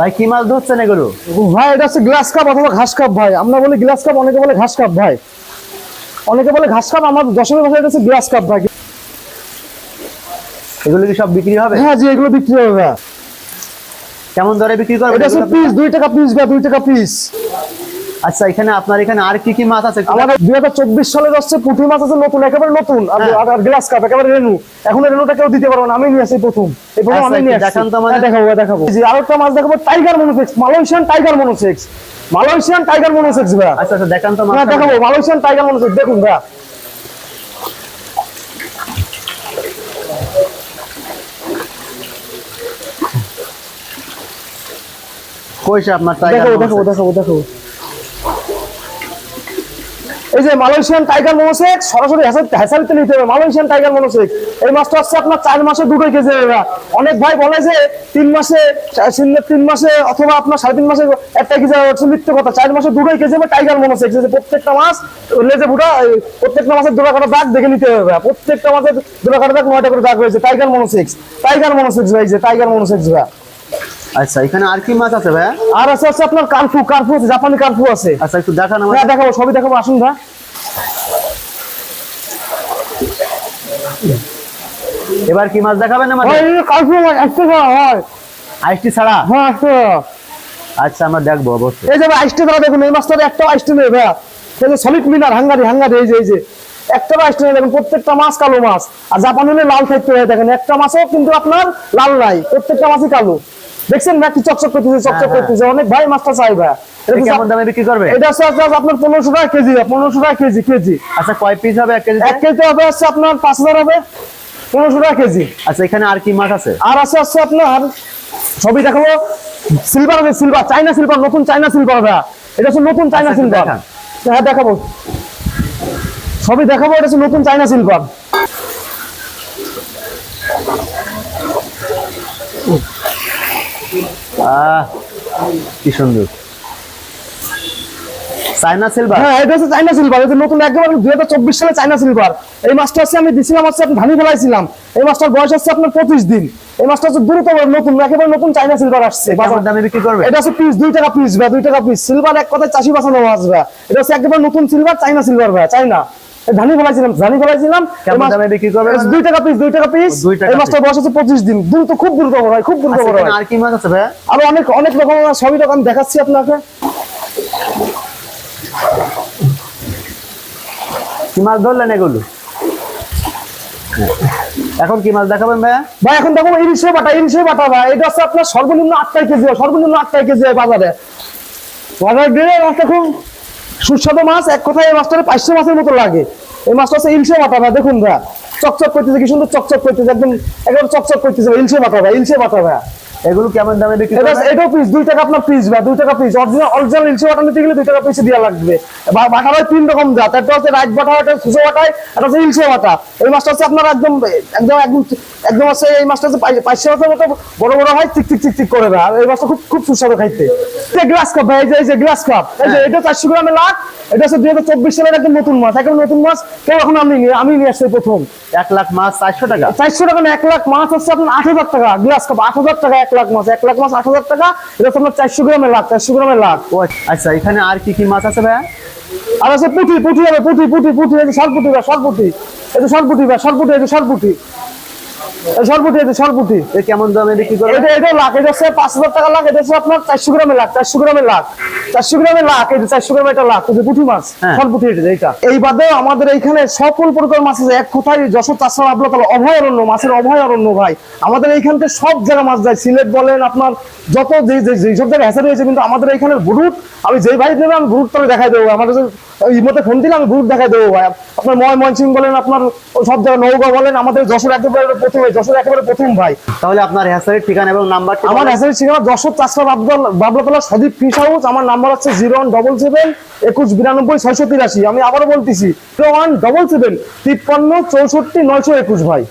ভাই কি মাছ ধরছেন এগুলো? ভাই এটা হচ্ছে গ্লাস কাপ অথবা ঘাস কাপ ভাই। আমরা বলি গ্লাস কাপ অনেকে বলে ঘাস কাপ ভাই। অনেকে বলে ঘাস কাপ আমার দশমের ভাষায় এটা হচ্ছে গ্লাস কাপ ভাই। এগুলো কি সব বিক্রি হবে? হ্যাঁ জি এগুলো বিক্রি হবে ভাই। কেমন দরে বিক্রি করবে এটা হচ্ছে পিস দুই টাকা পিস বা দুই টাকা পিস আচ্ছা এখানে আপনার এখানে আর কি কি মাছ আছে? আমাদের দুই হাজার চব্বিশ সালে যাচ্ছে পুঁটি মাছ আছে নতুন একেবারে নতুন। আর হ্যাঁ। গ্লাস কাপ একেবারে রেনু। এখন রেনুটা কেউ দিতে পারব না আমি নিয়ে আসি প্রথম। এই প্রথম আচ্ছা, আমি নিয়ে দেখান তো আমাদের। হ্যাঁ, দেখাবো দেখাবো। জি আরেকটা মাছ দেখাবো tiger monosex Malaysian tiger monosex Malaysian tiger monosex ভাই। আচ্ছা আচ্ছা দেখান তো হ্যাঁ দেখাবো মালয়েশিয়ান টাইগার মনোসেক্স দেখুন ভাই। কইছে আপনার টাইগার দেখাবো দেখাবো দেখাবো। এই যে মালয়েশিয়ান টাইগার মনোসেক্স সরাসরি হ্যাসার- হ্যাসারিতে নিতে হবে। মালয়েশিয়ান টাইগার মনোসেক্স এই মাছটা হচ্ছে আপনার চার মাসে দুটোই কেজি অনেক ভাই বলে যে তিন মাসে তিন মাসে অথবা আপনার সাড়ে তিন মাসে একটা কেজি হচ্ছে মিথ্যে কথা। চার মাসে দুটোই কেজি হবে টাইগার মনোসেক্স এই যে প্রত্যেকটা মাছ লেজে বুড়া প্রত্যেকটা মাছের দুটা কাটা দাগ দেখে নিতে হবে প্রত্যেকটা মাছের দুটা কাটা দাগ নয়টা করে দাগ রয়েছে। টাইগার মনোসেক্স টাইগার মনোসেক্স ভাই যে টাইগার মনোসেক্স ভাই। আচ্ছা এখানে আর কি মাছ আছে ভাই? আর আছে আছে আপনার কার্ফু। কার্ফু আছে জাপানি কার্ফু আছে। আচ্ছা একটু দেখান আমার হ্যাঁ দেখাবো সবই দেখাবো। আসুন ভাই। এবার কি মাছ দেখাবেন মাছ আইসটি ছাড়া? হ্যাঁ আচ্ছা আমরা দেখব অবশ্যই। এই যে আইসতে ধরা দেখুন এই মাছটা একটা আইসতে নেই ভাই। এই যে সলিড মিনার হাঙ্গারি হাঙ্গারি এই যে এই যে। একটা আইসতে নেই দেখুন প্রত্যেকটা মাছ কালো মাছ। আর জাপানি হলে লাল থাকতে হয় দেখেন একটা মাছও কিন্তু আপনার লাল নাই প্রত্যেকটা মাছই কালো। দেখছেন না কি চকচক করতেছে চকচক হ্যাঁ, হ্যাঁ। করতেছে? অনেক ভাই মাছটা চাই ভাই। এটা এটা তো কেমন দামে বিক্রি করবে? এটা হচ্ছে আপনার- আপনার পনেরোশো টাকা কেজি পনেরোশো টাকা কেজি কেজি। আচ্ছা কয় পিস হবে এক কেজি এক কেজি হবে হচ্ছে আপনার পাঁচ হাজার হবে পনেরোশো টাকা কেজি। আচ্ছা এখানে আর কি মাছ আছে? আর আছে আছে আপনার ছবি দেখাবো। সিলভার আছে সিলভার চাইনা সিলভার নতুন চাইনা সিলভার এটা হচ্ছে নতুন চাইনা আচ্ছা, সিলভার। হ্যাঁ দেখাবো। ছবি দেখাবো এটা হচ্ছে নতুন চাইনা সিলভার আহ কি সুন্দর। চায়না সিলভার হ্যাঁ এটা হচ্ছে চাইনা সিলভার এটা নতুন একেবারে দুই হাজার চব্বিশ সালে চাইনা সিলভার এই মাছটা হচ্ছে আমি দিছিলাম হচ্ছে আপনি ধানি ফেলাইছিলাম। এই মাছটার বয়স হচ্ছে আপনার পঁচিশ দিন। এই মাছটা হচ্ছে দ্রুত নতুন একেবারে নতুন চাইনা সিলভার আসছে। বাজার দামে বিক্রি করবে? এটা হচ্ছে পিস দুই টাকা পিস ভাই দুই টাকা পিস সিলভার এক কথায় চাষি বাঁচানো মাছ ভাই। এটা হচ্ছে একেবারে নতুন সিলভার চাইনা সিলভার ভাই চাইনা এই ধানি ফেলাইছিলাম ধানি ফেলাইছিলাম। বিক্রি করবে এটা দুই টাকা পিস দুই টাকা পিস এই মাছটার বয়স হচ্ছে পঁচিশ দিন। দ্রুত খুব দ্রুত হয় খুব দ্রুত আচ্ছা, হয় আর কি মাছ আছে ভাই? আরও অনেক অনেক রকম মাছ সবই রকম দেখাচ্ছি আপনাকে। কি মাছ ধরলেন এগুলো? এখন কি মাছ দেখাবেন ভাইয়া? ভাই, এখন দেখো ইলিশে বাটা ইলিশে বাটা ভাই, এটা হচ্ছে আপনার সর্বনিম্ন আটটাই কেজি সর্বনিম্ন আটটাই কেজি বাজারে। বাজারে গেলে মাছটা খুব সুস্বাদু মাছ, এক কথায় এই মাছটা পাঁচশো মাছের মতো লাগে। এই মাছটা হচ্ছে ইলশে বাটা ভাই, দেখুন ভাই চকচক করতেছে, কি সুন্দর চকচক করতেছে, একদম একদম চকচক করতেছে ইলশে বাটা ভাই ইলশে বাটা ভাই এগুলো কেমন দামে বিক্রি এটাও পিস দুই টাকা আপনার পিস ভাই দুই টাকা পিস অরিজিনাল অরিজিনাল ইলশে বাটা নিতে গেলে দুই টাকা পিস দেওয়া লাগবে। বা বাটা হয় তিন রকম জাত। একটা হচ্ছে রাইট বাটা একটা সুসো বাটায় একটা হচ্ছে ইলশে বাটা। এই মাছটা হচ্ছে আপনার একদম একদম একদম একদম আছে এই মাছটা হচ্ছে পাঁচশো মাছের মতো বড় বড় হয় চিক চিক চিক চিক করে আর এই মাছটা খুব খুব সুস্বাদু খাইতে। এটা গ্লাস কাপ ভাই এই যে এই গ্লাস কাপ এই যে এটা চারশো গ্রামের লাখ এটা হচ্ছে দুই হাজার চব্বিশ সালের একদম নতুন মাছ। একদম নতুন মাছ। কেউ এখন আমি নিয়ে আমি নিয়ে আসছি প্রথম। এক লাখ মাছ চারশো টাকা। চারশো টাকা না এক লাখ মাছ হচ্ছে আপনার আট হাজার টাকা গ্লাস কাপ আট হাজার টাকা। এক লাখ মাছ এক লাখ মাছ আট হাজার টাকা এটা আপনার চারশো গ্রামের লাখ চারশো গ্রামের লাখ। আচ্ছা এখানে আর কি কি মাছ আছে ভাইয়া? আর আছে পুঁটি পুঁটি হবে পুঁটি পুঁটি পুঁটি এই যে সরপুটি বা সরপুটি এই যে সরপুটি বা সরপুটি এই যে সরপুটি এই সরপুটি এই সরপুটি। এ কেমন দামে বিক্রি করবে এটা এটা লাখ এটা হচ্ছে পাঁচ হাজার টাকা লাখ এটা হচ্ছে আপনার চারশো গ্রামের লাখ চারশো গ্রামের লাখ। চারশো গ্রামের লাখ এই চারশো গ্রামের এটা লাখ এই পুঁটি মাছ হ্যাঁ। সরপুটি এটা যে এই বাদে আমাদের এইখানে সকল প্রকার মাছ আছে। এক কোথায় যশোর চাষা আবলা তালা অভয়ারণ্য মাছের অভয়ারণ্য ভাই। আমাদের এইখান থেকে সব জায়গায় মাছ যায়। সিলেট বলেন আপনার যত যে যে যে সব জায়গায় হ্যাসারি হয়েছে কিন্তু আমাদের এইখানে বুরুট আমি যেই ভাই দেবে আমি বুরুট তলে দেখাই দেবো। আমাদের এই ফোন দিলে আমি বুরুট দেখাই দেবো ভাই। আপনার ময় ময়নসিং বলেন আপনার সব জায়গায় নৌকা বলেন আমাদের যশোর একেবারে প্রথমে যশোর একেবারে প্রথম ভাই। তাহলে আপনার হ্যাসারির ঠিকানা এবং নাম্বারটি আমার বলেন। হ্যাসারি ঠিকানা যশোর চাষরা বাবলাতলা সদীপ ফিশ হাউস। আমার নাম্বার হচ্ছে জিরো ওয়ান ডবল সেভেন একুশ বিরানব্বই ছয়শো তিরাশি। আমি আবারও বলতেছি জিরো ওয়ান ডবল সেভেন তিপ্পান্ন চৌষট্টি নয়শো একুশ ভাই।